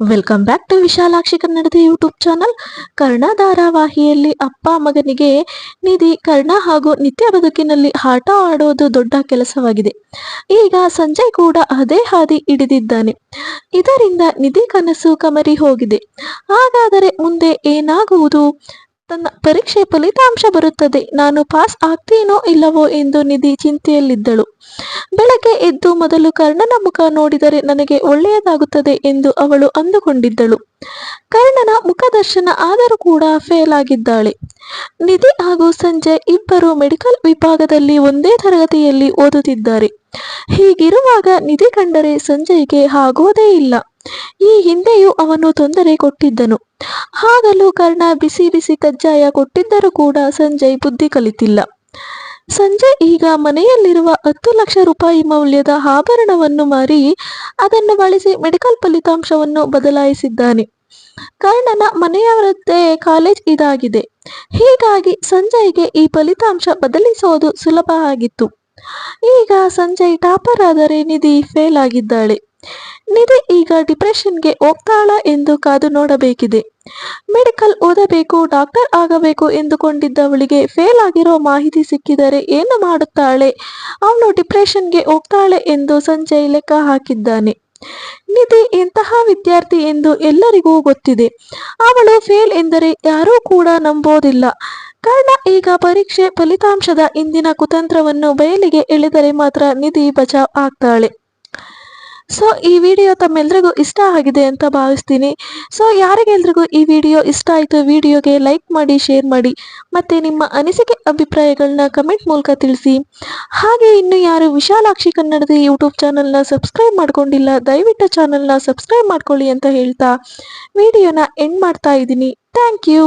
Welcome back to Vishalakshi ಕನ್ನಡದ YouTube channel Karna ಧಾರಾವಾಹಿಯಲ್ಲಿ ಅಪ್ಪ ಮಗನಿಗೆ ನಿಧಿ ಕರ್ಣ ಹಾಗೂ ನಿತ್ಯ ಬದುಕಿನಲ್ಲಿ ಆಟ ಆಡೋದು ದೊಡ್ಡ ಕೆಲಸವಾಗಿದೆ ಈಗ ಸಂಜಯ್ ಕೂಡ ಅದೇ ಹಾದಿ ಹಿಡಿದಿದ್ದಾನೆ ಇದರಿಂದ ನಿಧಿ ಕನಸು ಕಮರಿ ಹೋಗಿದೆ ಹಾಗಾದರೆ ಮುಂದೆ ಏನಾಗುವುದು ತನ್ನ ಪರೀಕ್ಷೆ ಫಲಿತಾಂಶ ಬರುತ್ತದೆ. ನಾನು ಪಾಸ್ ಆಗ್ತೀನೋ ಇಲ್ಲವೋ ಎಂದು ನಿಧಿ ಚಿಂತೆಯಲ್ಲಿದ್ದಳು. ಬೆಳಗ್ಗೆ ಎದ್ದು ಮೊದಲು ಕರ್ಣನ ಮುಖ ನೋಡಿದರೆ ನನಗೆ ಒಳ್ಳೆಯದಾಗುತ್ತದೆ ಎಂದು ಅವಳು ಅಂದುಕೊಂಡಿದ್ದಳು. ಕರ್ಣನ ಮುಖದರ್ಶನ ಆದರೂ ಕೂಡ ಫೇಲ್ ಆಗಿದ್ದಾಳೆ. ನಿಧಿ ಹಾಗೂ ಸಂಜಯ್ ಇಬ್ಬರು ಮೆಡಿಕಲ್ ವಿಭಾಗದಲ್ಲಿ ಒಂದೇ ತರಗತಿಯಲ್ಲಿ ಓದುತ್ತಿದ್ದಾರೆ. ಹೀಗಿರುವಾಗ ನಿಧಿ ಕಂಡರೆ ಸಂಜಯ್ಗೆ ಆಗೋದೇ ಇಲ್ಲ. ಈ ಹಿಂದೆಯೂ ಅವನು ತೊಂದರೆ ಕೊಟ್ಟಿದ್ದನು. ಹಾಗಲೂ ಕರ್ಣ ಬಿಸಿ ಬಿಸಿ ಕಜ್ಜಾಯ ಕೊಟ್ಟಿದ್ದರೂ ಕೂಡ ಸಂಜಯ್ ಬುದ್ಧಿ ಕಲಿತಿಲ್ಲ. ಸಂಜಯ್ ಈಗ ಮನೆಯಲ್ಲಿರುವ ಹತ್ತು ಲಕ್ಷ ರೂಪಾಯಿ ಮೌಲ್ಯದ ಆಭರಣವನ್ನು ಮಾರಿ ಅದನ್ನು ಬಳಸಿ ಮೆಡಿಕಲ್ ಫಲಿತಾಂಶವನ್ನು ಬದಲಾಯಿಸಿದ್ದಾನೆ. ಕರ್ಣನ ಮನೆಯವರದ್ದೇ ಕಾಲೇಜ್ ಇದಾಗಿದೆ. ಹೀಗಾಗಿ ಸಂಜಯ್ಗೆ ಈ ಫಲಿತಾಂಶ ಬದಲಿಸೋದು ಸುಲಭ ಆಗಿತ್ತು. ಈಗ ಸಂಜಯ್ ಟಾಪರ್ ಆದರೆ ನಿಧಿ ಫೇಲ್ ಆಗಿದ್ದಾಳೆ. ನಿಧಿ ಡಿಪ್ರೆಷನ್ಗೆ ಹೋಗ್ತಾಳ ಎಂದು ಕಾದು ನೋಡಬೇಕಿದೆ. ಮೆಡಿಕಲ್ ಓದಬೇಕು, ಡಾಕ್ಟರ್ ಆಗಬೇಕು ಎಂದುಕೊಂಡಿದ್ದವಳಿಗೆ ಫೇಲ್ ಆಗಿರೋ ಮಾಹಿತಿ ಸಿಕ್ಕಿದರೆ ಏನು ಮಾಡುತ್ತಾಳೆ? ಅವಳು ಡಿಪ್ರೆಷನ್ಗೆ ಹೋಗ್ತಾಳೆ ಎಂದು ಸಂಜಯ್ ಲೆಕ್ಕ ಹಾಕಿದ್ದಾನೆ. ನಿಧಿ ಎಂತಹ ವಿದ್ಯಾರ್ಥಿ ಎಂದು ಎಲ್ಲರಿಗೂ ಗೊತ್ತಿದೆ. ಅವಳು ಫೇಲ್ ಎಂದರೆ ಯಾರೂ ಕೂಡ ನಂಬೋದಿಲ್ಲ. ಕಾರಣ ಈಗ ಪರೀಕ್ಷೆ ಫಲಿತಾಂಶದ ಇಂದಿನ ಕುತಂತ್ರವನ್ನು ಬಯಲಿಗೆ ಎಳೆದರೆ ಮಾತ್ರ ನಿಧಿ ಬಚಾವ್ ಆಗ್ತಾಳೆ. ಸೊ ಈ ವಿಡಿಯೋ ತಮ್ಮೆಲ್ರಿಗೂ ಇಷ್ಟ ಆಗಿದೆ ಅಂತ ಭಾವಿಸ್ತೀನಿ. ಸೊ ಯಾರಿಗೆಲ್ರಿಗೂ ಈ ವಿಡಿಯೋ ಇಷ್ಟ ಆಯಿತು ವಿಡಿಯೋಗೆ ಲೈಕ್ ಮಾಡಿ ಶೇರ್ ಮಾಡಿ, ಮತ್ತು ನಿಮ್ಮ ಅನಿಸಿಕೆ ಅಭಿಪ್ರಾಯಗಳನ್ನ ಕಮೆಂಟ್ ಮೂಲಕ ತಿಳಿಸಿ. ಹಾಗೆ ಇನ್ನು ಯಾರು ವಿಶಾಲಾಕ್ಷಿ ಕನ್ನಡದ ಯೂಟ್ಯೂಬ್ ಚಾನಲ್ನ ಸಬ್ಸ್ಕ್ರೈಬ್ ಮಾಡ್ಕೊಂಡಿಲ್ಲ, ದಯವಿಟ್ಟು ಚಾನಲ್ನ ಸಬ್ಸ್ಕ್ರೈಬ್ ಮಾಡ್ಕೊಳ್ಳಿ ಅಂತ ಹೇಳ್ತಾ ವಿಡಿಯೋನ ಎಂಡ್ ಮಾಡ್ತಾ ಇದ್ದೀನಿ. Thank you